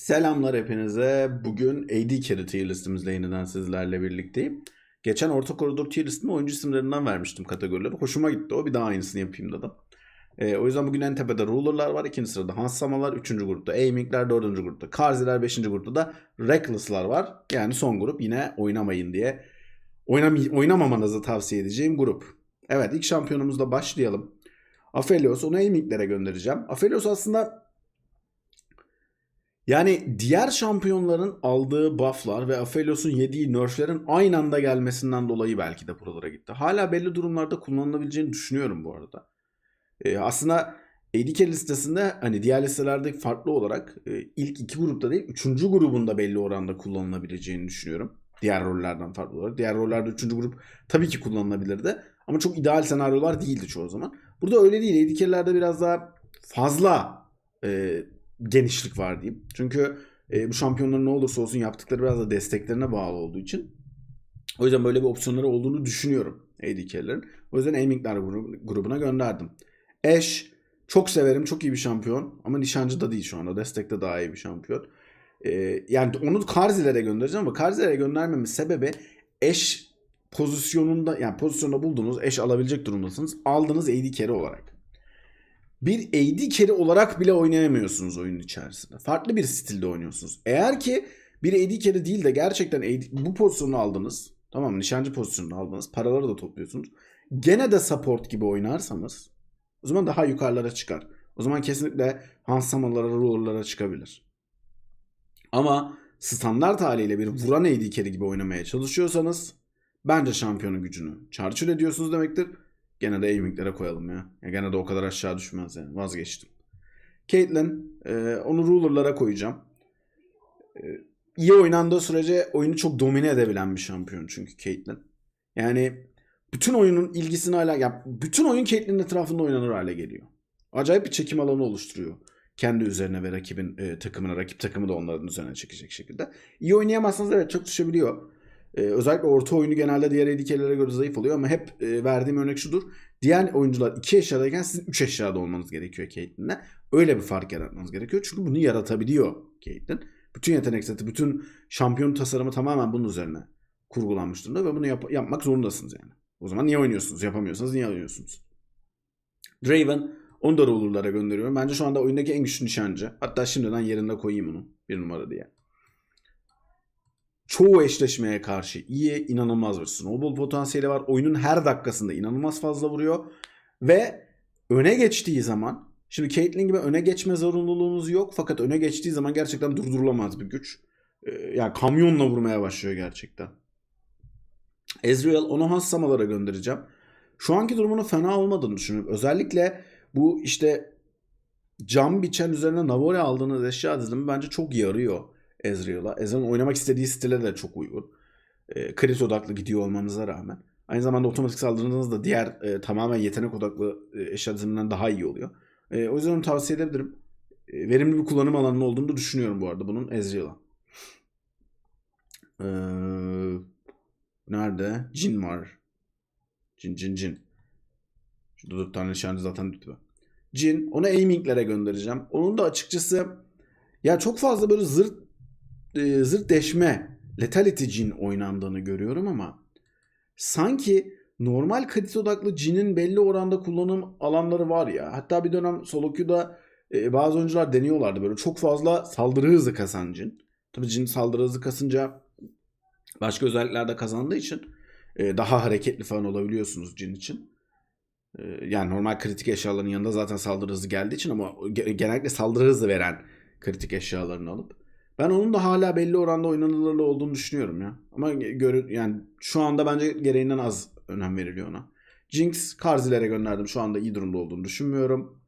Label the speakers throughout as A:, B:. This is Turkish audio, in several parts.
A: Selamlar hepinize. Bugün AD Carry tier listimizle yeniden sizlerle birlikteyim. Geçen orta koridor tier listime oyuncu isimlerinden vermiştim kategorileri. Hoşuma gitti o. Bir daha aynısını yapayım dedim. Ee, o yüzden bugün en tepede Ruler'lar var. ikinci sırada Hansamalar. Üçüncü grupta Aiming'ler. Dördüncü grupta Karziler. Beşinci grupta da Reckless'lar var. Yani son grup yine oynamayın diye oynam oynamamanızı tavsiye edeceğim grup. Evet ilk şampiyonumuzla başlayalım. Aphelios onu Aiming'lere göndereceğim. Aphelios aslında yani diğer şampiyonların aldığı bufflar ve Aphelios'un yediği nerflerin aynı anda gelmesinden dolayı belki de buralara gitti. Hala belli durumlarda kullanılabileceğini düşünüyorum bu arada. Ee, aslında ADK listesinde hani diğer listelerde farklı olarak e, ilk iki grupta değil üçüncü grubunda belli oranda kullanılabileceğini düşünüyorum. Diğer rollerden farklı olarak. Diğer rollerde üçüncü grup tabii ki kullanılabilirdi. Ama çok ideal senaryolar değildi çoğu zaman. Burada öyle değil. ADK'lerde biraz daha fazla e, genişlik var diyeyim. Çünkü e, bu şampiyonların ne olursa olsun yaptıkları biraz da desteklerine bağlı olduğu için. O yüzden böyle bir opsiyonları olduğunu düşünüyorum ADK'lerin. O yüzden Aiming'ler grubuna gönderdim. Ash çok severim. Çok iyi bir şampiyon. Ama nişancı da değil şu anda. Destekte daha iyi bir şampiyon. Ee, yani onu Karzilere göndereceğim ama Karzilere göndermemin sebebi Ash pozisyonunda yani pozisyonda bulduğunuz Ash alabilecek durumdasınız. Aldığınız AD carry olarak bir AD carry olarak bile oynayamıyorsunuz oyunun içerisinde. Farklı bir stilde oynuyorsunuz. Eğer ki bir AD carry değil de gerçekten AD, bu pozisyonu aldınız. Tamam? Nişancı pozisyonunu aldınız. Paraları da topluyorsunuz. Gene de support gibi oynarsanız o zaman daha yukarılara çıkar. O zaman kesinlikle Hansamalara, Ruler'lara çıkabilir. Ama standart haliyle bir vuran AD carry gibi oynamaya çalışıyorsanız bence şampiyonun gücünü çarçur ediyorsunuz demektir. Gene de aiming'lere koyalım ya. ya. Gene de o kadar aşağı düşmez yani. Vazgeçtim. Caitlyn e, onu ruler'lara koyacağım. E, iyi oynandığı sürece oyunu çok domine edebilen bir şampiyon çünkü Caitlyn. Yani bütün oyunun ilgisini hala ya bütün oyun Caitlyn'in etrafında oynanır hale geliyor. Acayip bir çekim alanı oluşturuyor. Kendi üzerine ve rakibin e, takımına, rakip takımı da onların üzerine çekecek şekilde. İyi oynayamazsanız evet çok düşebiliyor. Ee, özellikle orta oyunu genelde diğer ADK'lere göre zayıf oluyor ama hep e, verdiğim örnek şudur. Diğer oyuncular 2 eşyadayken sizin 3 eşyada olmanız gerekiyor Caitlyn'le. Öyle bir fark yaratmanız gerekiyor. Çünkü bunu yaratabiliyor Caitlyn. Bütün yetenek seti, bütün şampiyon tasarımı tamamen bunun üzerine kurgulanmış durumda ve bunu yap- yapmak zorundasınız yani. O zaman niye oynuyorsunuz? Yapamıyorsanız niye oynuyorsunuz? Draven onu da gönderiyorum. Bence şu anda oyundaki en güçlü nişancı. Hatta şimdiden yerinde koyayım onu. Bir numara diye çoğu eşleşmeye karşı iyi, inanılmaz bir snowball potansiyeli var. Oyunun her dakikasında inanılmaz fazla vuruyor. Ve öne geçtiği zaman, şimdi Caitlyn gibi öne geçme zorunluluğunuz yok. Fakat öne geçtiği zaman gerçekten durdurulamaz bir güç. Ee, yani kamyonla vurmaya başlıyor gerçekten. Ezreal onu hassamalara göndereceğim. Şu anki durumunun fena olmadığını düşünüyorum. Özellikle bu işte cam biçen üzerine Navore aldığınız eşya dizilimi bence çok yarıyor. Ezreal'a. Ezreal'ın oynamak istediği stile de çok uygun. E, crit odaklı gidiyor olmanıza rağmen. Aynı zamanda otomatik saldırınız da diğer e, tamamen yetenek odaklı e, eşya daha iyi oluyor. E, o yüzden onu tavsiye edebilirim. E, verimli bir kullanım alanının olduğunu da düşünüyorum bu arada bunun Ezreal'a. E, nerede? Jin var. Jin, Jin, Jin. Şurada dört tane nişancı zaten lütfen. Jin. Onu aiming'lere göndereceğim. Onun da açıkçası ya çok fazla böyle zırt e, zırt deşme Lethality Jin oynandığını görüyorum ama sanki normal kredit odaklı Jin'in belli oranda kullanım alanları var ya. Hatta bir dönem solo queue'da e, bazı oyuncular deniyorlardı böyle çok fazla saldırı hızı kasan Jin. Tabii Jin saldırı hızı kasınca başka özellikler de kazandığı için e, daha hareketli falan olabiliyorsunuz Jin için. E, yani normal kritik eşyaların yanında zaten saldırı hızı geldiği için ama genellikle saldırı hızı veren kritik eşyalarını alıp ben onun da hala belli oranda oynanılırlı olduğunu düşünüyorum ya. Ama görün yani şu anda bence gereğinden az önem veriliyor ona. Jinx Karzilere gönderdim. Şu anda iyi durumda olduğunu düşünmüyorum.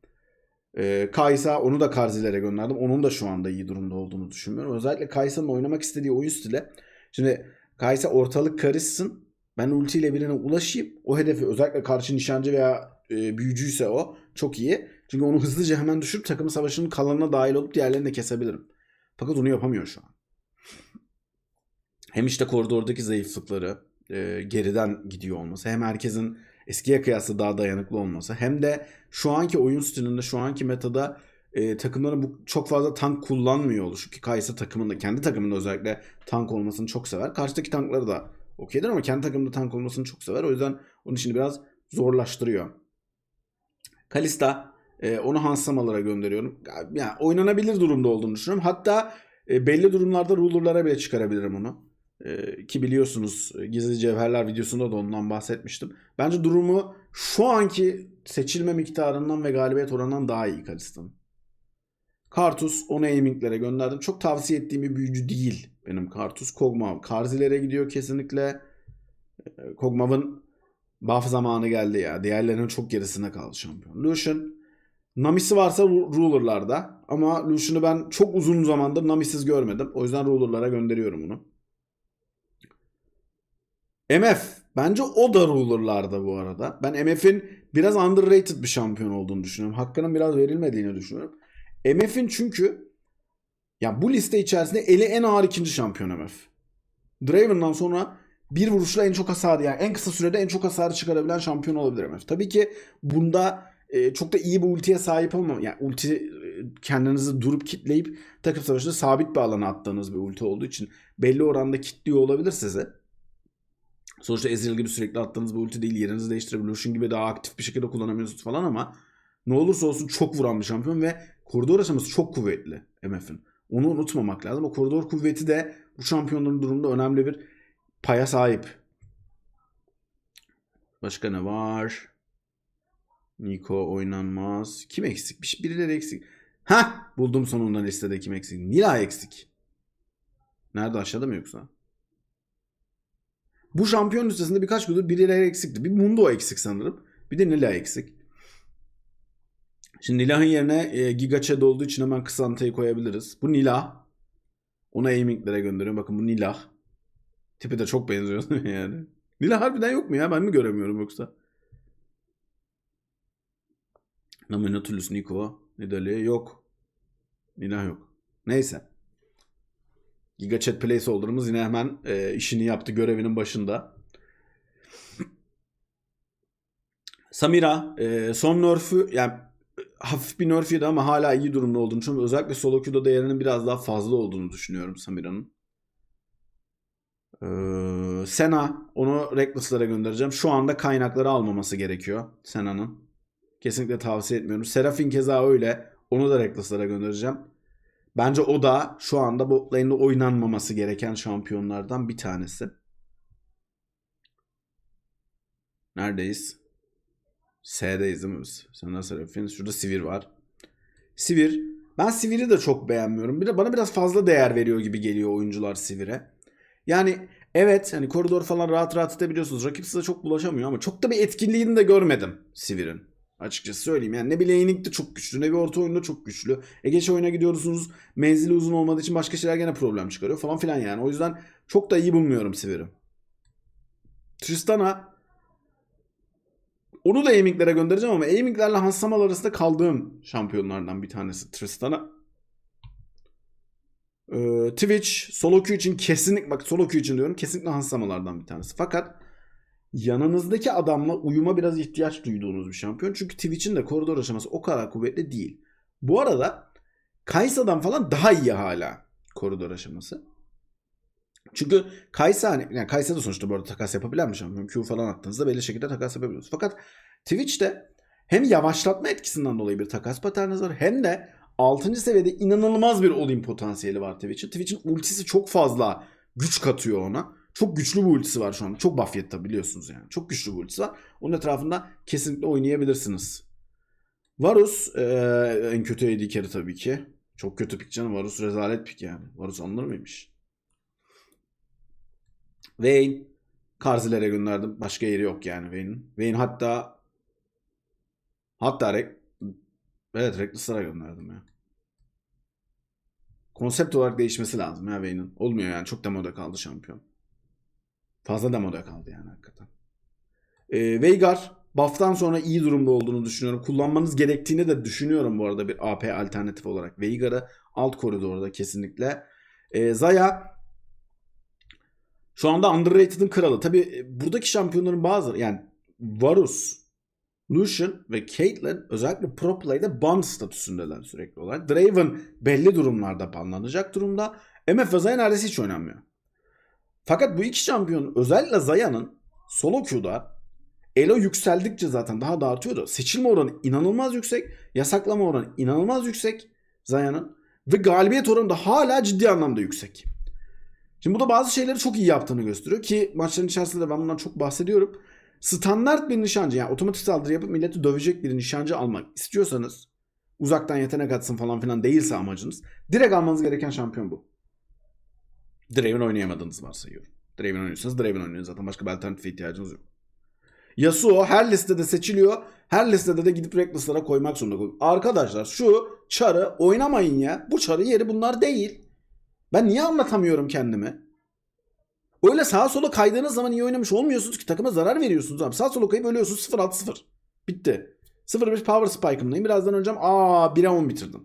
A: Ee, Kaysa onu da Karzilere gönderdim. Onun da şu anda iyi durumda olduğunu düşünmüyorum. Özellikle Kaysa'nın oynamak istediği oyun stili. Şimdi Kaysa ortalık karışsın. Ben ultiyle birine ulaşayım. O hedefi özellikle karşı nişancı veya e, büyücüyse o çok iyi. Çünkü onu hızlıca hemen düşürüp takım savaşının kalanına dahil olup diğerlerini de kesebilirim. Fakat onu yapamıyor şu an. Hem işte koridordaki zayıflıkları e, geriden gidiyor olması hem herkesin eskiye kıyasla daha dayanıklı olması hem de şu anki oyun stilinde şu anki metada e, takımların bu çok fazla tank kullanmıyor oluşu ki Kaysa takımında kendi takımında özellikle tank olmasını çok sever. Karşıdaki tankları da okeydir ama kendi takımında tank olmasını çok sever. O yüzden onun işini biraz zorlaştırıyor. Kalista e, onu Hansamalara gönderiyorum. Yani oynanabilir durumda olduğunu düşünüyorum. Hatta e, belli durumlarda ruler'lara bile çıkarabilirim onu. E, ki biliyorsunuz e, Gizli Cevherler videosunda da ondan bahsetmiştim. Bence durumu şu anki seçilme miktarından ve galibiyet oranından daha iyi Kalista'nın. Kartus onu aiminglere gönderdim. Çok tavsiye ettiğim bir büyücü değil benim Kartus. Kog'Maw Karzilere gidiyor kesinlikle. E, Kog'Maw'ın buff zamanı geldi ya. Diğerlerinin çok gerisinde kaldı şampiyon. Lucian Nami'si varsa Ru- Ruler'larda. Ama Lucian'ı ben çok uzun zamandır Nami'siz görmedim. O yüzden Ruler'lara gönderiyorum onu. MF. Bence o da Ruler'larda bu arada. Ben MF'in biraz underrated bir şampiyon olduğunu düşünüyorum. Hakkının biraz verilmediğini düşünüyorum. MF'in çünkü ya bu liste içerisinde eli en ağır ikinci şampiyon MF. Draven'dan sonra bir vuruşla en çok hasar yani en kısa sürede en çok hasarı çıkarabilen şampiyon olabilir MF. Tabii ki bunda e, çok da iyi bir ultiye sahip olmam. Yani ulti e, kendinizi durup kitleyip takım savaşında sabit bir alana attığınız bir ulti olduğu için belli oranda kitliyor olabilir sizi. Sonuçta Ezreal gibi sürekli attığınız bir ulti değil. Yerinizi değiştirebilir. Lucian gibi daha aktif bir şekilde kullanamıyorsunuz falan ama ne olursa olsun çok vuran bir şampiyon ve koridor aşaması çok kuvvetli MF'in. Onu unutmamak lazım. O koridor kuvveti de bu şampiyonların durumunda önemli bir paya sahip. Başka ne var? Nico oynanmaz. Kim eksik? Bir şey- Birileri eksik. Ha, buldum sonunda listede kim eksik. Nila eksik. Nerede aşağıda mı yoksa? Bu şampiyon listesinde birkaç gündür birileri eksikti. Bir Mundo eksik sanırım. Bir de Nila eksik. Şimdi Nilah'ın yerine e, Giga Chad olduğu için hemen Kısanta'yı koyabiliriz. Bu Nilah. Ona aiminglere gönderiyorum. Bakın bu Nilah. Tipi de çok benziyor yani. Nilah harbiden yok mu ya? Ben mi göremiyorum yoksa? Nominatulus Niko. Nidali yok. Nilah yok. Neyse. Giga Chat Placeholder'ımız yine hemen e, işini yaptı görevinin başında. Samira e, son nerf'ü yani hafif bir nerf ama hala iyi durumda olduğunu düşünüyorum. Özellikle solo queue'da değerinin biraz daha fazla olduğunu düşünüyorum Samira'nın. Ee, Sena onu Reckless'lara göndereceğim. Şu anda kaynakları almaması gerekiyor Sena'nın. Kesinlikle tavsiye etmiyorum. Serafin keza öyle. Onu da Reckless'lara göndereceğim. Bence o da şu anda bot lane'de oynanmaması gereken şampiyonlardan bir tanesi. Neredeyiz? S'deyiz değil mi biz? Sena Serafin. Şurada Sivir var. Sivir. Ben Sivir'i de çok beğenmiyorum. Bir de bana biraz fazla değer veriyor gibi geliyor oyuncular Sivir'e. Yani evet hani koridor falan rahat rahat edebiliyorsunuz. Rakip size çok bulaşamıyor ama çok da bir etkinliğini de görmedim Sivir'in. Açıkçası söyleyeyim. Yani ne bir laning'de çok güçlü ne bir orta oyunda çok güçlü. E geç oyuna gidiyorsunuz. Menzili uzun olmadığı için başka şeyler gene problem çıkarıyor falan filan yani. O yüzden çok da iyi bulmuyorum Sivir'i. Tristana onu da aiminglere göndereceğim ama aiminglerle Hansamal arasında kaldığım şampiyonlardan bir tanesi Tristana. Ee, Twitch solo queue için kesinlikle bak solo queue için diyorum kesinlikle Hansamalardan bir tanesi. Fakat yanınızdaki adamla uyuma biraz ihtiyaç duyduğunuz bir şampiyon. Çünkü Twitch'in de koridor aşaması o kadar kuvvetli değil. Bu arada Kaysa'dan falan daha iyi hala koridor aşaması. Çünkü Kaysa hani yani Kaysa da sonuçta bu arada takas yapabilen bir şampiyon. Q falan attığınızda belli şekilde takas yapabiliyorsunuz. Fakat Twitch'te hem yavaşlatma etkisinden dolayı bir takas paterniniz var hem de 6. seviyede inanılmaz bir all-in potansiyeli var Twitch'in. Twitch'in ultisi çok fazla güç katıyor ona. Çok güçlü bir ultisi var şu an. Çok buff yedi tabi biliyorsunuz yani. Çok güçlü bir ultisi var. Onun etrafında kesinlikle oynayabilirsiniz. Varus eee, en kötü AD carry tabii ki. Çok kötü pik canım. Varus rezalet pik yani. Varus alınır mıymış? Vayne Karzilere gönderdim. Başka yeri yok yani Vayne'in. Vayne hatta hatta Rek evet Reckless'lara gönderdim ya. Konsept olarak değişmesi lazım ya Vayne'in. Olmuyor yani. Çok demoda kaldı şampiyon. Fazla demoda kaldı yani hakikaten. Ee, Veigar buff'tan sonra iyi durumda olduğunu düşünüyorum. Kullanmanız gerektiğini de düşünüyorum bu arada bir AP alternatif olarak. Veigar'ı alt koridorda kesinlikle. Ee, Zaya şu anda underrated'ın kralı. Tabi buradaki şampiyonların bazı yani Varus Lucian ve Caitlyn özellikle pro play'de ban statüsündeler sürekli olarak. Draven belli durumlarda banlanacak durumda. MF ve Zaya neredeyse hiç oynanmıyor. Fakat bu iki şampiyon özellikle Zaya'nın solo queue'da Elo yükseldikçe zaten daha da artıyordu. Seçilme oranı inanılmaz yüksek. Yasaklama oranı inanılmaz yüksek Zaya'nın. Ve galibiyet oranı da hala ciddi anlamda yüksek. Şimdi bu da bazı şeyleri çok iyi yaptığını gösteriyor ki maçların içerisinde ben bundan çok bahsediyorum. Standart bir nişancı yani otomatik saldırı yapıp milleti dövecek bir nişancı almak istiyorsanız uzaktan yetenek atsın falan filan değilse amacınız direkt almanız gereken şampiyon bu. Draven oynayamadığınız varsayıyorum. Draven oynuyorsanız Draven oynayın zaten başka bir alternatife ihtiyacınız yok. Yasuo her listede seçiliyor. Her listede de gidip Reckless'lara koymak zorunda. Arkadaşlar şu çarı oynamayın ya. Bu çarı yeri bunlar değil. Ben niye anlatamıyorum kendimi? Öyle sağa sola kaydığınız zaman iyi oynamış olmuyorsunuz ki takıma zarar veriyorsunuz abi. Sağa sola kayıp ölüyorsunuz 0-6-0. Bitti. 0-1 power spike'ımdayım. Birazdan öleceğim. Aa 1'e 10 bitirdim.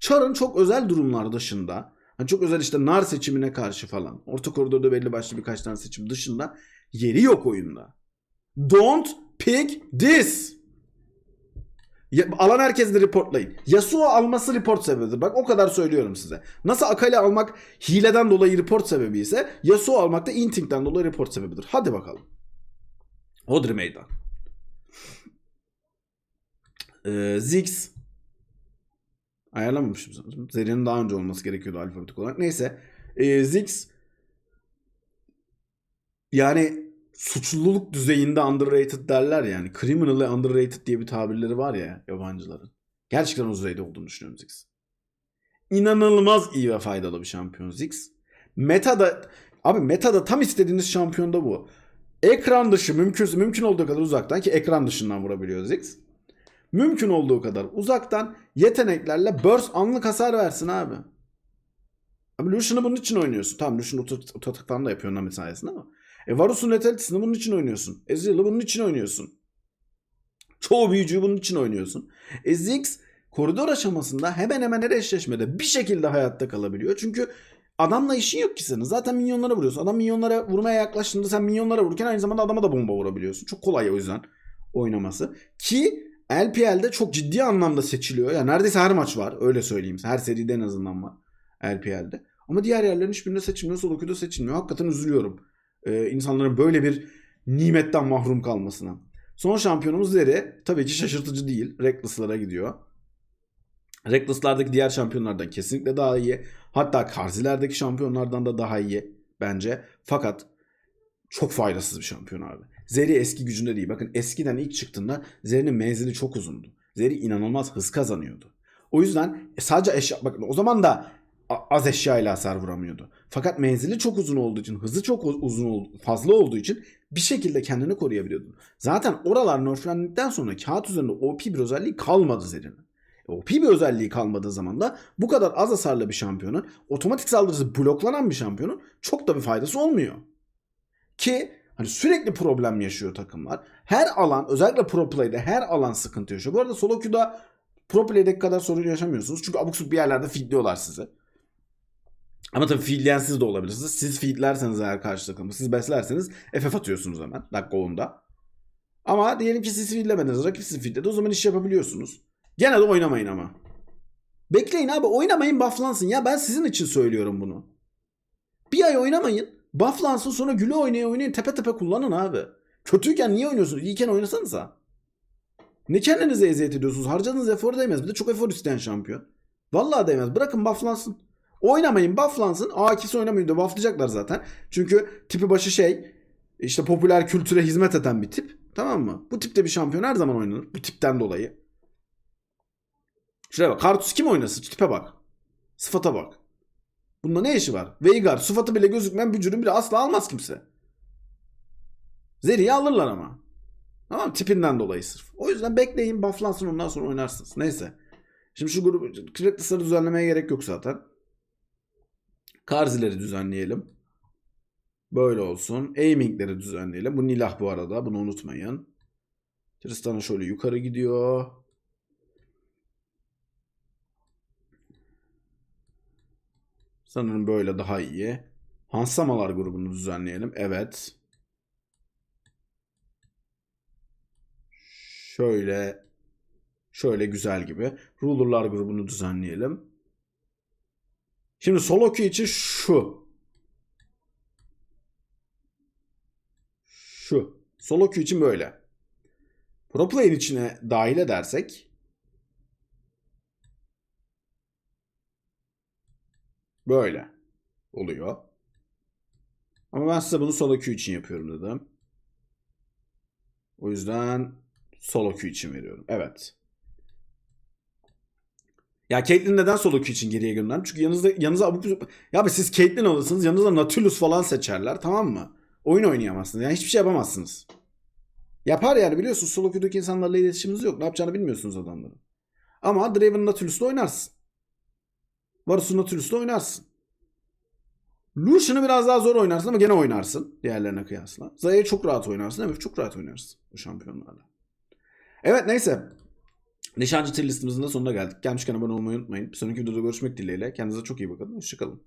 A: Char'ın çok özel durumlar dışında hani çok özel işte nar seçimine karşı falan. Orta koridorda belli başlı birkaç tane seçim dışında yeri yok oyunda. Don't pick this. Ya, alan herkes de reportlayın. Yasuo alması report sebebidir. Bak o kadar söylüyorum size. Nasıl Akali almak hileden dolayı report sebebi ise Yasuo almak da inting'den dolayı report sebebidir. Hadi bakalım. Hodri meydan. Ee, Ziggs ayarlamamışım sanırım. Zeri'nin daha önce olması gerekiyordu alfabetik olarak. Neyse. Ee, Ziggs yani suçluluk düzeyinde underrated derler yani. Criminally underrated diye bir tabirleri var ya yabancıların. Gerçekten o düzeyde olduğunu düşünüyorum Ziggs. İnanılmaz iyi ve faydalı bir şampiyon Ziggs. Meta'da abi Meta'da tam istediğiniz şampiyon da bu. Ekran dışı mümkün, mümkün olduğu kadar uzaktan ki ekran dışından vurabiliyor Ziggs. Mümkün olduğu kadar uzaktan yeteneklerle burst anlık hasar versin abi. Abi Lucian'ı bunun için oynuyorsun. Tamam Lucian ototak falan da yapıyor Nami sayesinde ama. E Varus'un Letality'sini bunun için oynuyorsun. Ezreal'ı bunun için oynuyorsun. Çoğu büyücüyü bunun için oynuyorsun. E Ziggs koridor aşamasında hemen hemen her eşleşmede bir şekilde hayatta kalabiliyor. Çünkü adamla işin yok ki senin. Zaten minyonlara vuruyorsun. Adam minyonlara vurmaya yaklaştığında sen minyonlara vururken aynı zamanda adama da bomba vurabiliyorsun. Çok kolay o yüzden oynaması. Ki LPL'de çok ciddi anlamda seçiliyor. Yani neredeyse her maç var. Öyle söyleyeyim. Her seride en azından var. LPL'de. Ama diğer yerlerin hiçbirinde seçilmiyor. Queue'da seçilmiyor. Hakikaten üzülüyorum. Ee, insanların böyle bir nimetten mahrum kalmasına. Son şampiyonumuz Zeri. Tabii ki şaşırtıcı değil. Reckless'lara gidiyor. Reckless'lardaki diğer şampiyonlardan kesinlikle daha iyi. Hatta Karziler'deki şampiyonlardan da daha iyi bence. Fakat çok faydasız bir şampiyon abi. Zeri eski gücünde değil. Bakın eskiden ilk çıktığında Zeri'nin menzili çok uzundu. Zeri inanılmaz hız kazanıyordu. O yüzden e, sadece eşya bakın o zaman da az eşya ile hasar vuramıyordu. Fakat menzili çok uzun olduğu için, hızı çok uzun fazla olduğu için bir şekilde kendini koruyabiliyordu. Zaten oralar nerflendikten sonra kağıt üzerinde OP bir özelliği kalmadı Zeri'nin. OP bir özelliği kalmadığı zaman da bu kadar az hasarlı bir şampiyonun, otomatik saldırısı bloklanan bir şampiyonun çok da bir faydası olmuyor. Ki hani sürekli problem yaşıyor takımlar. Her alan özellikle pro play'de her alan sıkıntı yaşıyor. Bu arada solo queue'da pro play'deki kadar sorun yaşamıyorsunuz. Çünkü abuk bir yerlerde feedliyorlar sizi. Ama tabii feedleyen siz de olabilirsiniz. Siz feedlerseniz eğer karşı takımı, siz beslerseniz FF atıyorsunuz hemen dakika 10'da. Ama diyelim ki siz feedlemediniz, rakip sizi feedledi o zaman iş yapabiliyorsunuz. Gene de oynamayın ama. Bekleyin abi oynamayın bufflansın. Ya ben sizin için söylüyorum bunu. Bir ay oynamayın. Bufflansın sonra güle oynaya oynayın tepe tepe kullanın abi. Kötüyken niye oynuyorsunuz? İyiyken oynasanıza. Ne kendinize eziyet ediyorsunuz? Harcadığınız efor değmez. Bir de çok efor isteyen şampiyon. Vallahi değmez. Bırakın bufflansın. Oynamayın bufflansın. A2'si oynamayın da bufflayacaklar zaten. Çünkü tipi başı şey işte popüler kültüre hizmet eden bir tip. Tamam mı? Bu tipte bir şampiyon her zaman oynanır. Bu tipten dolayı. Şuraya bak. Kartus kim oynasın? Tipe bak. Sıfata bak. Bunda ne işi var? Veigar sıfatı bile gözükmeyen bücürün bile asla almaz kimse. Zeri'yi alırlar ama. Tamam tipinden dolayı sırf. O yüzden bekleyin bufflansın ondan sonra oynarsınız. Neyse. Şimdi şu grubu Cracklis'ları düzenlemeye gerek yok zaten. Karzileri düzenleyelim. Böyle olsun. Aiming'leri düzenleyelim. Bu Nilah bu arada. Bunu unutmayın. Tristan'a şöyle yukarı gidiyor. Sanırım böyle daha iyi. Hansamalar grubunu düzenleyelim. Evet. Şöyle şöyle güzel gibi. Ruler'lar grubunu düzenleyelim. Şimdi solo queue için şu. Şu. Solo queue için böyle. Pro Play'in içine dahil edersek böyle oluyor. Ama ben size bunu solo queue için yapıyorum dedim. O yüzden solo queue için veriyorum. Evet. Ya Caitlyn neden solo queue için geriye gönderdim? Çünkü yanınızda yanınıza abuk Ya abi siz Caitlyn alırsınız yanınıza Nautilus falan seçerler tamam mı? Oyun oynayamazsınız. Yani hiçbir şey yapamazsınız. Yapar yani biliyorsunuz solo queue'daki insanlarla iletişiminiz yok. Ne yapacağını bilmiyorsunuz adamların. Ama Draven Nautilus'la oynarsın. Varus'un Nautilus'la oynarsın. Lucian'ı biraz daha zor oynarsın ama gene oynarsın diğerlerine kıyasla. Zaya'yı çok rahat oynarsın. Evet çok rahat oynarsın bu şampiyonlarla. Evet neyse. Nişancı tier listemizin de sonuna geldik. Gelmişken abone olmayı unutmayın. Bir sonraki videoda görüşmek dileğiyle. Kendinize çok iyi bakın. Hoşçakalın.